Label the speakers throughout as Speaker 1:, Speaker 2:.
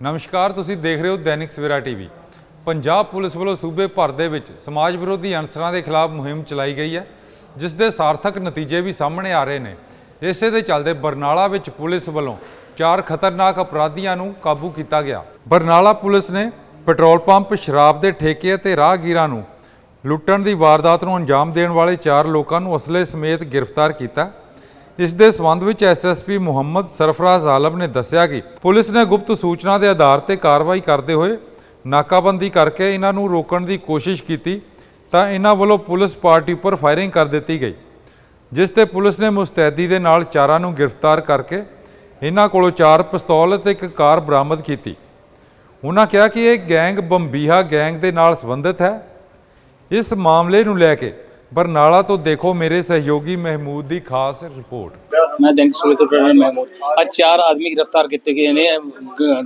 Speaker 1: ਨਮਸਕਾਰ, ਤੁਸੀਂ ਦੇਖ ਰਹੇ ਹੋ ਦੈਨਿਕ ਸਵੇਰਾ ਟੀਵੀ। ਪੰਜਾਬ ਪੁਲਿਸ ਵੱਲੋਂ ਸੂਬੇ ਭਰ ਦੇ ਵਿੱਚ ਸਮਾਜ ਵਿਰੋਧੀ ਅਨਸਰਾਂ ਦੇ ਖਿਲਾਫ ਮੁਹਿੰਮ ਚਲਾਈ ਗਈ ਹੈ, ਜਿਸ ਦੇ ਸਾਰਥਕ ਨਤੀਜੇ ਵੀ ਸਾਹਮਣੇ ਆ ਰਹੇ ਨੇ। ਇਸੇ ਦੇ ਚੱਲਦੇ ਬਰਨਾਲਾ ਵਿੱਚ ਪੁਲਿਸ ਵੱਲੋਂ ਚਾਰ ਖਤਰਨਾਕ ਅਪਰਾਧੀਆਂ ਨੂੰ ਕਾਬੂ ਕੀਤਾ ਗਿਆ। ਬਰਨਾਲਾ ਪੁਲਿਸ ਨੇ ਪੈਟਰੋਲ ਪੰਪ ਸ਼ਰਾਬ ਦੇ ਠੇਕੇ ਅਤੇ ਰਾਹਗੀਰਾਂ ਨੂੰ ਲੁੱਟਣ ਦੀ ਵਾਰਦਾਤ ਨੂੰ ਅੰਜਾਮ ਦੇਣ ਵਾਲੇ ਚਾਰ ਲੋਕਾਂ ਨੂੰ ਅਸਲੇ ਸਮੇਤ ਗ੍ਰਿਫਤਾਰ ਕੀਤਾ। ਇਸ ਦੇ ਸਬੰਧ ਵਿੱਚ ਐਸਐਸਪੀ ਮੁਹੰਮਦ ਸਰਫਰਾਜ਼ ਆਲਮ ਨੇ ਦੱਸਿਆ ਕਿ ਪੁਲਿਸ ਨੇ ਗੁਪਤ ਸੂਚਨਾ ਦੇ ਆਧਾਰ ਤੇ ਕਾਰਵਾਈ ਕਰਦੇ ਹੋਏ ਨਾਕਾਬੰਦੀ ਕਰਕੇ ਇਹਨਾਂ ਨੂੰ ਰੋਕਣ ਦੀ ਕੋਸ਼ਿਸ਼ ਕੀਤੀ, ਤਾਂ ਇਹਨਾਂ ਵੱਲੋਂ ਪੁਲਿਸ ਪਾਰਟੀ ਉੱਪਰ ਫਾਇਰਿੰਗ ਕਰ ਦਿੱਤੀ ਗਈ, ਜਿਸ ਤੇ ਪੁਲਿਸ ਨੇ ਮੁਸਤੈਦੀ ਦੇ ਨਾਲ ਚਾਰਾਂ ਨੂੰ ਗ੍ਰਿਫਤਾਰ ਕਰਕੇ ਇਹਨਾਂ ਕੋਲੋਂ ਚਾਰ ਪਿਸਤੌਲ ਅਤੇ ਇੱਕ ਕਾਰ ਬਰਾਮਦ ਕੀਤੀ। ਉਹਨਾਂ ਕਿਹਾ ਕਿ ਇਹ ਗੈਂਗ ਬੰਬੀਹਾ ਗੈਂਗ ਦੇ ਨਾਲ ਸੰਬੰਧਿਤ ਹੈ। ਇਸ ਮਾਮਲੇ ਨੂੰ ਲੈ ਕੇ ਬਰਨਾਲਾ ਤੋਂ ਦੇਖੋ ਮੇਰੇ ਸਹਿਯੋਗੀ ਮਹਿਮੂਦ ਦੀ ਖਾਸ ਰਿਪੋਰਟ।
Speaker 2: ਮੈਂ ਦੈਨਿਕ ਸੂਰਤ ਤੋਂ ਮਹਿਮੂਦ। ਅੱਜ ਚਾਰ ਆਦਮੀ ਗ੍ਰਿਫਤਾਰ ਕੀਤੇ ਗਏ ਨੇ।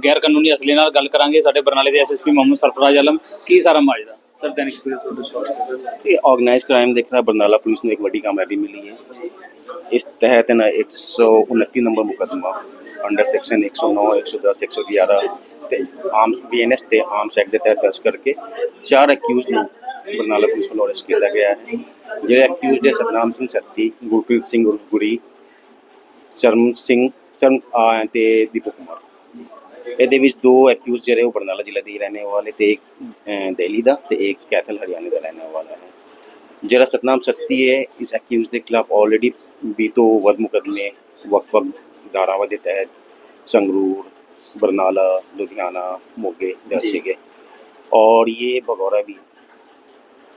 Speaker 2: ਗੈਰ ਕਾਨੂੰਨੀ ਅਸਲੇ ਨਾਲ ਗੱਲ ਕਰਾਂਗੇ। ਸਾਡੇ ਬਰਨਾਲੇ ਦੇ ਐਸਐਸਪੀ ਮੁਹੰਮਦ ਸਰਫਰਾਜ਼ ਆਲਮ। ਕੀ ਸਾਰਾ ਮਾਜਦਾ ਸਰ ਦੈਨਿਕ ਸੂਰਤ
Speaker 3: ਇਹ ਆਰਗੇਨਾਈਜ਼ ਕ੍ਰਾਈਮ ਦੇਖਣਾ ਬਰਨਾਲਾ ਪੁਲਿਸ ਨੂੰ ਇੱਕ ਵੱਡੀ ਕਾਮਯਾਬੀ ਮਿਲੀ ਹੈ। ਇਸ ਤਹਿਤ ਨਾ 129 ਨੰਬਰ ਮੁਕੱਦਮਾ ਅੰਡਰ ਸੈਕਸ਼ਨ 109 110 111 ਤੇ ਆਮ ਬੀਐਨਐਸ ਤੇ ਆਰਮਸ ਐਕਟ ਦੇ ਤਹਿਤ ਦਰਜ ਕਰਕੇ ਚਾਰ ਅਕਿਊਜ਼ ਨੂੰ ਬਰਨਾਲਾ ਪੁਲਿਸ ਵੱਲੋਂ ਅਰੈਸਟ ਕੀਤਾ ਗਿਆ ਹੈ। ਜਿਹੜੇ ਅਕਿਊਜ਼ ਦੇ ਸਤਨਾਮ ਸਿੰਘ ਸੱਤੀ ਗੁਰਪ੍ਰੀਤ ਸਿੰਘ ਗੁਰੀ ਚਰਮ ਸਿੰਘ ਚਰਮ ਤੇ ਦੀਪਕ ਕੁਮਾਰ। ਇਹਦੇ ਵਿੱਚ ਦੋ ਅਕਿਊਜ਼ ਜਿਹੜੇ ਉਹ ਬਰਨਾਲਾ ਜ਼ਿਲ੍ਹੇ ਦੇ ਹੀ ਰਹਿਣੇ ਵਾਲੇ ਤੇ ਇੱਕ ਦਿੱਲੀ ਦਾ ਤੇ ਇੱਕ ਕੈਥਲ ਹਰਿਆਣਾ ਦਾ ਰਹਿਣੇ ਵਾਲਾ ਹੈ। ਜਿਹੜਾ ਸਤਨਾਮ ਸੱਤੀ ਹੈ ਇਸ ਅਕਿਊਜ਼ ਦੇ ਖਿਲਾਫ ਆਲਰੇਡੀ ਵੀ ਤੋਂ ਵੱਧ ਮੁਕੱਦਮੇ ਵਕ-ਵਕ ਧਾਰਾਵਾਂ ਦੇ ਤਹਿਤ ਸੰਗਰੂਰ ਬਰਨਾਲਾ ਲੁਧਿਆਣਾ ਮੋਗੇ ਦਰਜ
Speaker 2: ਜੀ।
Speaker 3: ਸੀਗੇ ਔਰ ਇਹ ਬਗੌਰਾ ਵੀ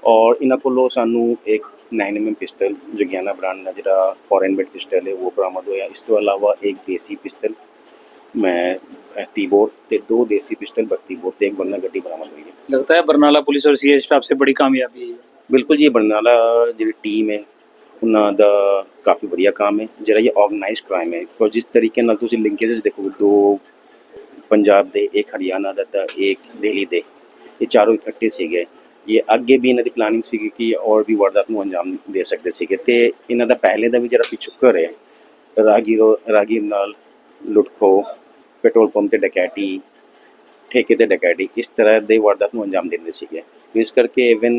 Speaker 3: ਔਰ ਇਹਨਾਂ ਕੋਲੋਂ ਸਾਨੂੰ ਇੱਕ 9mm ਪਿਸਟਲ ਗਿਆਨਾ ਬ੍ਰਾਂਡ ਦਾ ਜਿਹੜਾ ਫੋਰਨ ਮੇਡ ਪਿਸਟਲ ਹੈ ਉਹ ਬਰਾਮਦ ਹੋਇਆ। ਇਸ ਤੋਂ ਇਲਾਵਾ ਇੱਕ ਦੇਸੀ ਪਿਸਟਲ ਮੈਂ ਤੀਬੋਰ ਤੇ ਦੋ ਦੇਸੀ पिस्टल ਬੱਤੀ बोर ਤੇ ਇੱਕ बन्ना ਗੱਡੀ ਬਰਾਮਦ ਹੋਈ ਹੈ।
Speaker 2: लगता है बरनाला पुलिस और सीए स्टाफ से बड़ी कामयाबी है
Speaker 3: ਬਿਲਕੁਲ ਜੀ ਬਰਨਾਲਾ ਜਿਹੜੀ ਟੀਮ ਹੈ ਉਹਨਾਂ ਦਾ ਕਾਫੀ ਵਧੀਆ ਕੰਮ ਹੈ। ਜਿਹੜਾ ਇਹ ਆਰਗੇਨਾਈਜ਼ਡ ਕ੍ਰਾਈਮ ਹੈ ਕੋ ਜਿਸ ਤਰੀਕੇ ਨਾਲ ਤੁਸੀਂ ਲਿੰਕੇजेस ਦੇਖੋ ਦੋ ਪੰਜਾਬ ਦੇ ਇੱਕ ਹਰਿਆਣਾ ਦਾ ਤਾਂ ਇੱਕ ਦਿੱਲੀ ਦੇ ਇਹ ਚਾਰੋਂ ਇਕੱਠੇ ਸੀਗੇ। ਇਹ ਅੱਗੇ ਵੀ ਇਹਨਾਂ ਦੀ ਪਲਾਨਿੰਗ ਸੀ ਕਿ ਔਰ ਵੀ ਵਾਰਦਾਤ ਨੂੰ ਅੰਜਾਮ ਦੇ ਸਕਦੇ ਸੀਗੇ ਤੇ ਇਹਨਾਂ ਦਾ ਪਹਿਲੇ ਦਾ ਵੀ ਜਿਹੜਾ ਪਿਛੁਕਰ ਹੈ ਰਾਗੀਰੋ ਰਾਗੀਰ ਨਾਲ ਲੁੱਟਖੋ ਪੈਟਰੋਲ ਪੰਪ ਤੇ ਡਕੈਟੀ ਠੇਕੇ ਤੇ ਡਕੈਟੀ ਇਸ ਤਰ੍ਹਾਂ ਦੇ ਵਾਰਦਾਤ ਨੂੰ ਅੰਜਾਮ ਦਿੰਦੇ ਸੀਗੇ। ਇਸ ਕਰਕੇ ਇਵਨ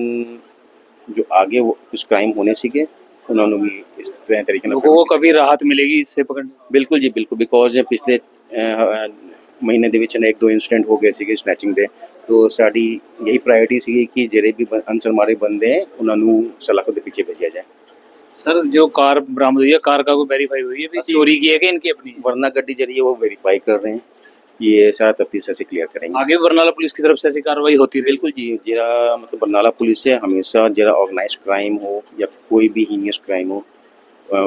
Speaker 3: ਜੋ ਆਗੇ ਉਸ ਕ੍ਰਾਈਮ ਹੋਣੇ ਸੀਗੇ ਉਹਨਾਂ ਨੂੰ ਵੀ ਇਸ ਤਰ੍ਹਾਂ ਤਰੀਕੇ ਨਾਲ
Speaker 2: ਉਹ ਕਵੀ ਰਾਹਤ ਮਿਲੇਗੀ ਇਸ ਸੇ ਪਕੜਨ
Speaker 3: ਬਿਲਕੁਲ ਜੀ ਬਿਲਕੁਲ ਬਿਕੋਜ਼ ਪਿਛਲੇ ਮਹੀਨੇ ਦੇ ਵਿੱਚ ਨੇ ਇੱਕ ਦੋ ਇਨਸੀਡੈਂਟ ਹੋ ਗਏ ਸੀਗੇ ਸਨੈਚਿੰਗ ਦੇ। ਤੋ ਸਾਡੀ ਯਹੀ ਪ੍ਰਾਇੋਰਟੀ ਸੀਗੀ ਕਿ ਜਿਹੜੇ ਵੀ ਬ- ਅਨਸਰ ਮਾਰੇ ਬੰਦੇ ਹੈ ਉਹਨਾਂ ਨੂੰ ਸਲਾਖੋਂ ਦੇ ਪਿੱਛੇ ਭੇਜਿਆ ਜਾਏ
Speaker 2: सर जो कार बरामद हुई है कार का कोई वेरीफाई हुई है भी
Speaker 3: ਅਸੀਂ-
Speaker 2: चोरी की है कि इनकी अपनी है?
Speaker 3: वरना गड्डी जरिए वो वेरीफाई कर रहे हैं ये सारा तफ्तीश से क्लियर करेंगे
Speaker 2: आगे भी बरनाला पुलिस की तरफ से ऐसी कार्रवाई होती रहेगी
Speaker 3: बिल्कुल जी जरा मतलब बरनाला पुलिस से हमेशा जरा ऑर्गेनाइज क्राइम हो या कोई भी हीनियस क्राइम हो अ,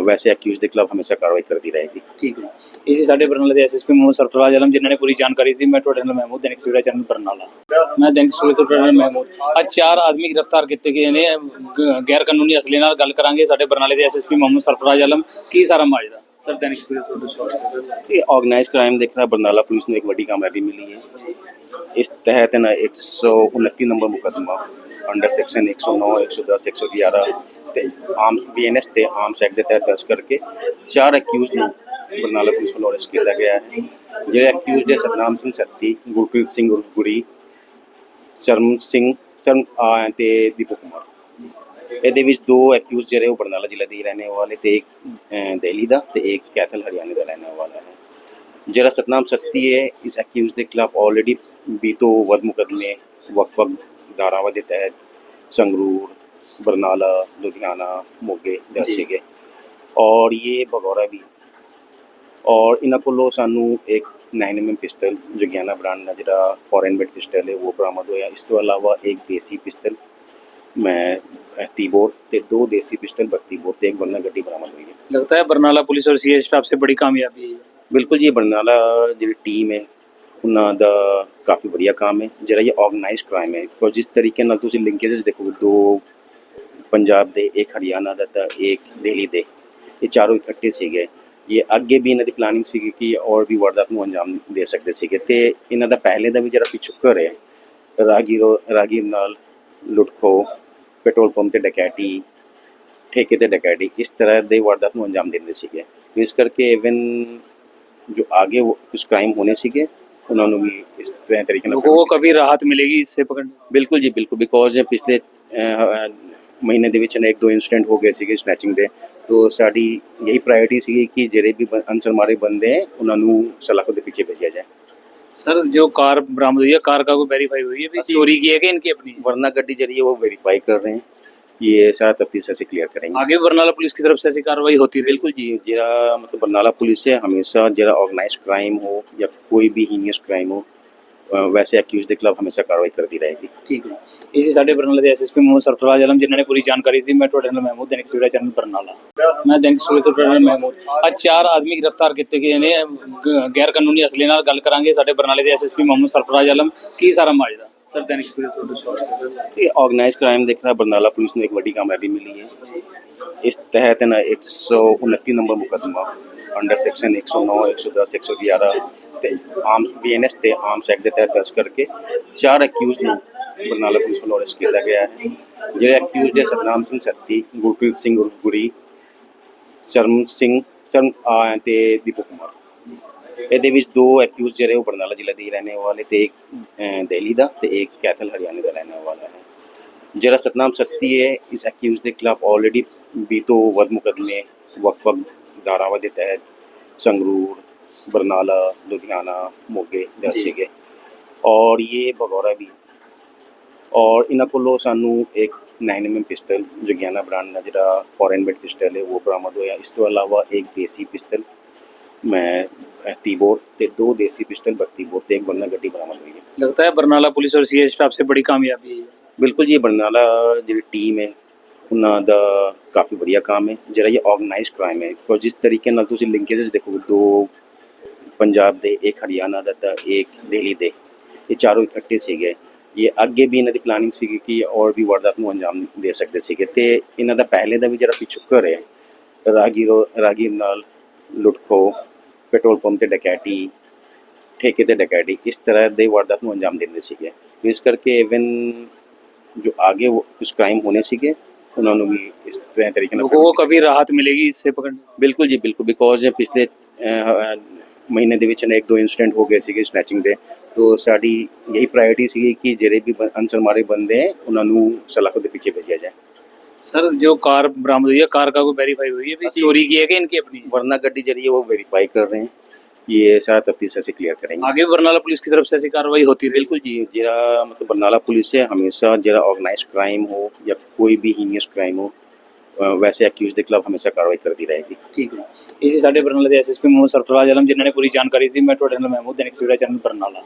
Speaker 3: वैसे अक्यूज के खिलाफ हमेशा कार्रवाई करती रहेगी
Speaker 2: ठीक है इसी ਸਾਡੇ ਬਰਨਾਲਾ ਦੇ ਐਸਐਸਪੀ ਮੁਹੰਮਦ ਸਰਫਰਾਜ਼ ਆਲਮ ਜਿਨ੍ਹਾਂ ਨੇ ਪੂਰੀ ਜਾਣਕਾਰੀ ਦਿੱਤੀ ਮੈਂ ਤੁਹਾਡੇ ਨਾਲ ਮਹਿਮੂਦ ਦੈਨਿਕ ਸਵੇਰਾ ਚੈਨਲ ਬਰਨਾਲਾ ਮੈਂ ਦੈਨਿਕ ਸਵੇਰਾ ਤੋਂ ਪ੍ਰਵੀਨ ਮਹਿਮੂਦ ਅੱਜ ਚਾਰ ਆਦਮੀ ਗ੍ਰਿਫਤਾਰ ਕੀਤੇ ਗਏ ਨੇ ਗ- ਗੈਰ ਕਾਨੂੰਨੀ ਅਸਲੇ ਨਾਲ ਗੱਲ ਕਰਾਂਗੇ ਸਾਡੇ ਬਰਨਾਲੇ ਦੇ ਐਸਐਸਪੀ ਮੁਹੰਮਦ ਸਰਫਰਾਜ਼ ਆਲਮ ਕੀ ਸਾਰਾ ਮਾਜਦਾ ਸਰ ਦੈਨਿਕ ਸਵੇਰਾ ਤੋਂ ਸਵਾਗਤ
Speaker 3: ਇਹ ਆਰਗੇਨਾਈਜ਼ ਕ੍ਰਾਈਮ ਦੇਖਣਾ ਬਰਨਾਲਾ ਪੁਲਿਸ ਨੂੰ ਇੱਕ ਵੱਡੀ ਕਾਮਯਾਬੀ ਮਿਲੀ ਹੈ ਇਸ ਤਹਿਤ ਨਾ 129 ਨੰਬਰ ਮੁਕੱਦਮਾ ਅੰਡਰ ਸੈਕਸ਼ਨ 109 110 111 ਤੇ ਆਰਮਸ ਬੀਐਨਐਸ ਤੇ ਆਰਮਸ ਐਕਟ ਦੇ ਤਹਿਤ ਦਰਜ ਕਰਕੇ ਚਾਰ ਅਕਿਊਜ਼ ਨੂੰ ਬਰਨਾਲਾ ਪੁਲਿਸ ਵੱਲੋਂ ਅਰੈਸਟ ਕੀਤਾ ਗਿਆ ਹੈ। ਜਿਹੜੇ ਅਕਿਊਜ਼ਡ ਹੈ ਸਤਨਾਮ ਸਿੰਘ ਸੱਤੀ ਗੁਰਪ੍ਰੀਤ ਸਿੰਘ ਉਰਫ ਗੁਰੀ ਚਰਮ ਸਿੰਘ ਚਰਮ ਤੇ ਦੀਪਕ ਕੁਮਾਰ। ਇਹਦੇ ਵਿੱਚ ਦੋ ਅਕਿਊਜ਼ ਜਿਹੜੇ ਉਹ ਬਰਨਾਲਾ ਜ਼ਿਲ੍ਹੇ ਦੇ ਹੀ ਰਹਿਣੇ ਵਾਲੇ ਤੇ ਇੱਕ ਅਹ, ਦਿੱਲੀ ਦਾ ਤੇ ਇੱਕ ਕੈਥਲ ਹਰਿਆਣੇ ਦਾ ਰਹਿਣੇ ਵਾਲਾ ਹੈ। ਜਿਹੜਾ ਸਤਨਾਮ ਸੱਤੀ ਹੈ ਇਸ ਅਕਿਊਜ਼ ਦੇ ਖਿਲਾਫ ਆਲਰੇਡੀ ਵੀ ਤੋਂ ਵੱਧ ਮੁਕੱਦਮੇ ਵਕ-ਵਕ ਧਾਰਾਵਾਂ ਦੇ ਤਹਿਤ ਸੰਗਰੂਰ ਬਰਨਾਲਾ ਲੁਧਿਆਣਾ ਮੋਗੇ
Speaker 2: ਦੇ
Speaker 3: ਸੀਗੇ ਔਰ ਇਹ ਬਗੌਰਾ ਵੀ ਔਰ ਇਹਨਾਂ ਕੋਲੋਂ ਸਾਨੂੰ ਇੱਕ 9mm ਪਿਸਟਲ ਜਗਿਆਨਾ ਬ੍ਰਾਂਡ ਦਾ ਜਿਹੜਾ ਫੋਰਨ ਮੇਡ ਪਿਸਟਲ ਹੈ ਉਹ ਬਰਾਮਦ ਹੋਇਆ। ਇਸ ਤੋਂ ਇਲਾਵਾ ਇੱਕ ਦੇਸੀ ਪਿਸਟਲ ਮੈਂ 30 ਬੋਰ ਤੇ ਦੋ ਦੇਸੀ ਪਿਸਟਲ 32 ਬੋਰ ਤੇ ਇੱਕ ਬੰਨਾ ਗੱਡੀ ਬਰਾਮਦ ਹੋਈ ਹੈ।
Speaker 2: लगता है बरनाला पुलिस और सीए स्टाफ से बड़ी कामयाबी है
Speaker 3: ਬਿਲਕੁਲ ਜੀ ਬਰਨਾਲਾ ਜਿਹੜੀ ਟੀਮ ਹੈ ਉਹਨਾਂ ਦਾ ਕਾਫੀ ਵਧੀਆ ਕੰਮ ਹੈ। ਜਿਹੜਾ ਇਹ ਆਰਗੇਨਾਈਜ਼ਡ ਕ੍ਰਾਈਮ ਹੈ ਕਿਉਂਕਿ ਜਿਸ ਤਰੀਕੇ ਨਾਲ ਤੁਸੀਂ ਲਿੰਕੇजेस ਦੇਖੋ ਦੋ ਪੰਜਾਬ ਦੇ ਇੱਕ ਹਰਿਆਣਾ ਦਾ ਤਾਂ ਇੱਕ ਦਿੱਲੀ ਦੇ ਇਹ ਚਾਰੋਂ ਇਕੱਠੇ ਸੀਗੇ ਇਹ ਅੱਗੇ ਵੀ ਇਹਨਾਂ ਦੀ ਪਲਾਨਿੰਗ ਸੀਗੀ ਕਿ ਔਰ ਵੀ ਵਾਰਦਾਤ ਨੂੰ ਅੰਜਾਮ ਦੇ ਸਕਦੇ ਸੀਗੇ ਤੇ ਇਹਨਾਂ ਦਾ ਪਹਿਲੇ ਦਾ ਵੀ ਜਿਹੜਾ ਪਿਛੁਕਰ ਹੈ ਰਾਗੀਰੋ ਰਾਗੀਰ ਨਾਲ ਲੁੱਟਖੋ ਪੈਟਰੋਲ ਪੰਪ ਤੇ ਡਕੈਤੀ ਠੇਕੇ ਤੇ ਡਕੈਤੀ ਇਸ ਤਰ੍ਹਾਂ ਦੇ ਵਾਰਦਾਤ ਨੂੰ ਅੰਜਾਮ ਦਿੰਦੇ ਸੀਗੇ ਇਸ ਕਰਕੇ ਇਵਨ जो आगे वो कुछ क्राइम होने सीखे ਉਹਨਾਂ ਨੂੰ ਵੀ ਇਸ ਤਰ੍ਹਾਂ ਤਰੀਕੇ ਨਾਲ
Speaker 2: लोगों को कभी राहत मिलेगी इससे पकड़ने
Speaker 3: ਬਿਲਕੁਲ ਜੀ ਬਿਲਕੁਲ ਬਿਕੋਜ਼ ਪਿਛਲੇ ਅਹ, ਮਹੀਨੇ ਦੇ ਵਿੱਚ ਨਾ ਇੱਕ ਦੋ ਇਨਸੀਡੈਂਟ ਹੋ ਗਏ ਸੀਗੇ ਸਨੈਚਿੰਗ ਦੇ ਤੋ ਸਾਡੀ ਯਹੀ ਪ੍ਰਾਇੋਰਟੀ ਸੀਗੀ ਕਿ ਜਿਹੜੇ ਵੀ ਬ- ਅਨਸਰ ਮਾਰੇ ਬੰਦੇ ਹੈ ਉਹਨਾਂ ਨੂੰ ਸਲਾਖੋਂ ਦੇ ਪਿੱਛੇ ਭੇਜਿਆ ਜਾਏ
Speaker 2: सर जो कार बरामद हुई है कार का कोई वेरीफाई हुई है भी
Speaker 3: ਅਸੀਂ-
Speaker 2: चोरी की है कि इनकी अपनी है?
Speaker 3: वरना गड्डी जरिए वो वेरीफाई कर रहे हैं ये सारा तफ्तीश से क्लियर करेंगे
Speaker 2: आगे बरनाला पुलिस की तरफ से ऐसी कार्रवाई होती रही
Speaker 3: बिल्कुल जी जरा मतलब बरनाला पुलिस से हमेशा जरा ऑर्गेनाइज क्राइम हो या कोई भी हीनियस क्राइम हो ਵੈਸੇ ਐਕਿਊਜ਼ ਦੇ ਖਿਲਾਫ ਹਮੇਸ਼ਾ ਕਾਰਵਾਈ ਕਰਦੀ ਰਹੇਗੀ।
Speaker 2: ਠੀਕ ਹੈ। ਇਸੇ ਸਾਡੇ ਬਰਨਾਲਾ ਦੇ ਐਸਐਸਪੀ ਮੋਹਨ ਸਰਫਰਾਜ ਆਲਮ ਜਿਨ੍ਹਾਂ ਨੇ ਪੂਰੀ ਜਾਣਕਾਰੀ ਦਿੱਤੀ ਮੈਂ ਤੁਹਾਡੇ ਨਾਲ ਮਹਿਮੂਦ ਦੈਨਿਕ ਸੂਰਿਆ ਚੈਨਲ ਬਰਨਾਲਾ। ਮੈਂ ਦੈਨਿਕ ਸੂਰਿਆ ਤੋਂ ਤੁਹਾਡੇ ਨਾਲ ਮਹਿਮੂਦ। ਆ ਚਾਰ ਆਦਮੀ ਗ੍ਰਿਫਤਾਰ ਕੀਤੇ ਗਏ ਨੇ। ਗੈਰ ਕਾਨੂੰਨੀ ਅਸਲੇ ਨਾਲ ਗੱਲ ਕਰਾਂਗੇ। ਸਾਡੇ ਬਰਨਾਲੇ ਦੇ ਐਸਐਸਪੀ ਮੋਹਨ ਸਰਫਰਾਜ ਆਲਮ ਕੀ ਸਾਰਾ ਮਾਜਰਾ? ਸਰ ਦੈਨਿਕ ਸੂਰਿਆ ਤੋਂ
Speaker 3: ਇਹ ਆਰਗੇਨਾਈਜ਼ਡ ਕ੍ਰਾਈਮ ਦੇਖਣਾ ਬਰਨਾਲਾ ਪੁਲਿਸ ਨੂੰ ਇੱਕ ਵੱਡੀ ਕਾਮਯਾਬੀ ਮਿਲੀ ਹੈ। ਇਸ ਤਹਿਤ ਨਾ 129 ਨੰਬਰ ਮੁਕਦਮਾ ਅੰਡਰ ਸੈਕਸ਼ਨ 109 110 111 ਤੇ ਆਰਮਸ ਬੀਐਨਐਸ ਤੇ ਆਰਮਸ ਐਕਟ ਦੇ ਤਹਿਤ ਦਰਜ ਕਰਕੇ ਚਾਰ ਅਕਿਊਜ਼ ਨੂੰ ਬਰਨਾਲਾ ਪੁਲਿਸ ਵੱਲੋਂ ਅਰੈਸਟ ਕੀਤਾ ਗਿਆ ਹੈ। ਜਿਹੜੇ ਅਕਿਊਜ਼ ਦੇ ਸਤਨਾਮ ਸਿੰਘ ਸੱਤੀ ਗੁਰਪ੍ਰੀਤ ਸਿੰਘ ਉਰਫ ਗੁਰੀ ਚਰਮ ਸਿੰਘ ਚਰਮ ਤੇ ਦੀਪਕ ਕੁਮਾਰ। ਇਹਦੇ ਵਿੱਚ ਦੋ ਅਕਿਊਜ਼ ਜਿਹੜੇ ਉਹ ਬਰਨਾਲਾ ਜ਼ਿਲ੍ਹੇ ਦੇ ਹੀ ਰਹਿਣੇ ਵਾਲੇ ਤੇ ਇੱਕ ਅਹ, ਦਿੱਲੀ ਦਾ ਤੇ ਇੱਕ ਕੈਥਲ ਹਰਿਆਣੇ ਦਾ ਰਹਿਣੇ ਵਾਲਾ ਹੈ। ਜਿਹੜਾ ਸਤਨਾਮ ਸਖਤੀ ਹੈ ਇਸ ਅਕਿਊਜ਼ ਦੇ ਖਿਲਾਫ ਆਲਰੇਡੀ ਵੀ ਤੋਂ ਵੱਧ ਮੁਕਦਮੇ ਵਕ ਵਕ ਧਾਰਾਵਾਂ ਦੇ ਤਹਿਤ ਸੰਗਰੂਰ बरनाला लुधियाना ਮੋਗੇ
Speaker 2: ਜੈਸੇ
Speaker 3: ਸੀਗੇ। और ये बगौरा भी और ਇਹਨਾਂ ਕੋਲੋਂ ਸਾਨੂੰ ਇੱਕ 9mm ਪਿਸਟਲ ਜੁਗਿਆਨਾ ਬ੍ਰਾਂਡ ਦਾ ਜਿਹੜਾ ਫੋਰਨ ਮੇਡ ਪਿਸਟਲ ਹੈ ਉਹ ਬਰਾਮਦ ਹੋਇਆ। ਇਸ ਤੋਂ ਇਲਾਵਾ ਇੱਕ ਦੇਸੀ ਪਿਸਟਲ ਮੈਂ 30 ਬੋਰ ਤੇ ਦੋ ਦੇਸੀ ਪਿਸਟਲ 32 ਬੋਰ ਤੇ ਇੱਕ ਬੰਨਾ ਗੱਡੀ ਬਰਾਮਦ ਹੋਈ ਹੈ।
Speaker 2: लगता है बरनाला पुलिस और सीए स्टाफ से बड़ी कामयाबी है ये।
Speaker 3: ਬਿਲਕੁਲ ਜੀ ਇਹ ਬਰਨਾਲਾ ਜਿਹੜੀ ਟੀਮ ਹੈ ਉਹਨਾਂ ਦਾ ਕਾਫੀ ਵਧੀਆ ਕੰਮ ਹੈ। ਜਿਹੜਾ ਇਹ ਆਰਗੇਨਾਈਜ਼ਡ ਕ੍ਰਾਈਮ ਹੈ ਕਿਉਂਕਿ ਜਿਸ ਤਰੀਕੇ ਨਾਲ ਤੁਸੀਂ ਲਿੰਕੇजेस ਦੇਖੋਗੇ ਦੋ पंजाब दे एक हरियाणा ਦਾ ਤਾਂ ਇੱਕ ਦਿੱਲੀ ਦੇ। ਇਹ ਚਾਰੋਂ ਇਕੱਠੇ ਸੀਗੇ। ਇਹ ਅੱਗੇ ਵੀ ਇਹਨਾਂ ਦੀ ਪਲਾਨਿੰਗ ਸੀਗੀ ਕਿ ਔਰ ਵੀ ਵਾਰਦਾਤ ਨੂੰ ਅੰਜਾਮ ਦੇ ਸਕਦੇ ਸੀਗੇ। ਤੇ ਇਹਨਾਂ ਦਾ ਪਹਿਲੇ ਦਾ ਵੀ ਜਿਹੜਾ ਪਿਛੁਕਰ ਹੈ ਰਾਗੀਰੋ ਰਾਗੀਰ ਨਾਲ ਲੁੱਟਖੋ ਪੈਟਰੋਲ ਪੰਪ ਤੇ ਡਕੈਤੀ ਠੇਕੇ ਤੇ ਡਕੈਤੀ ਇਸ ਤਰ੍ਹਾਂ ਦੇ ਵਾਰਦਾਤ ਨੂੰ ਅੰਜਾਮ ਦਿੰਦੇ ਸੀਗੇ। ਇਸ ਕਰਕੇ ਇਵਨ ਜੋ ਆਗੇ ਕੁਝ ਕ੍ਰਾਈਮ ਹੋਣੇ ਸੀਗੇ ਉਹਨਾਂ ਨੂੰ ਵੀ ਇਸ ਤਰ੍ਹਾਂ ਤਰੀਕੇ ਨਾਲ
Speaker 2: ਲੋਗੋਂ ਕੋ ਕਵੀ ਰਾਹਤ ਮਿਲੇਗੀ ਇਸ ਸੇ ਪਕੜਨ
Speaker 3: ਬਿਲਕੁਲ ਜੀ ਬਿਲਕੁਲ। ਬਿਕੋਜ਼ ਪਿਛਲੇ ਮਹੀਨੇ ਦੇ ਵਿੱਚ ਨਾ ਇੱਕ ਦੋ ਇਨਸੀਡੈਂਟ ਹੋ ਗਏ ਸੀਗੇ ਸਨੈਚਿੰਗ ਦੇ ਤੋ ਸਾਡੀ ਯਹੀ ਪ੍ਰਾਇੋਰਟੀ ਸੀਗੀ ਕਿ ਜਿਹੜੇ ਵੀ ਬ- ਅਨਸਰ ਮਾਰੇ ਬੰਦੇ ਹੈ ਉਹਨਾਂ ਨੂੰ ਸਲਾਖੋਂ ਦੇ ਪਿੱਛੇ ਭੇਜਿਆ ਜਾਏ
Speaker 2: सर जो कार बरामद हुई है कार का कोई वेरीफाई हुई है भी
Speaker 3: ਅਸੀਂ-
Speaker 2: चोरी की है कि इनकी अपनी है?
Speaker 3: वरना गड्डी जरिए वो वेरीफाई कर रहे हैं ये सारा तफ्तीश से क्लियर करेंगे
Speaker 2: आगे बरनाला पुलिस की तरफ से ऐसी कार्रवाई होती रही
Speaker 3: बिल्कुल जी जरा मतलब बरनाला पुलिस से हमेशा जरा ऑर्गेनाइज क्राइम हो या कोई भी हीनियस क्राइम हो ਵੈਸੇ ਅਕਿਊਜ਼ ਦੇ ਖਿਲਾਫ ਹਮੇਸ਼ਾ ਕਾਰਵਾਈ ਕਰਦੀ ਰਹੇਗੀ।
Speaker 2: ਠੀਕ ਹੈ। ਇਸੇ ਸਾਡੇ ਬਰਨਾਲਾ ਦੇ ਐਸਐਸਪੀ ਮੋਹਨ ਸਰਫਰਾਜ਼ ਆਲਮ, ਜਿਨ੍ਹਾਂ ਨੇ ਪੂਰੀ ਜਾਣਕਾਰੀ ਦਿੱਤੀ, ਮੈਂ ਤੁਹਾਡੇ ਨਾਲ ਮਹਿਮੂਦ ਦੈਨਿਕ ਸਿਵਰਾ ਚੈਨਲ ਬਰਨਾਲਾ।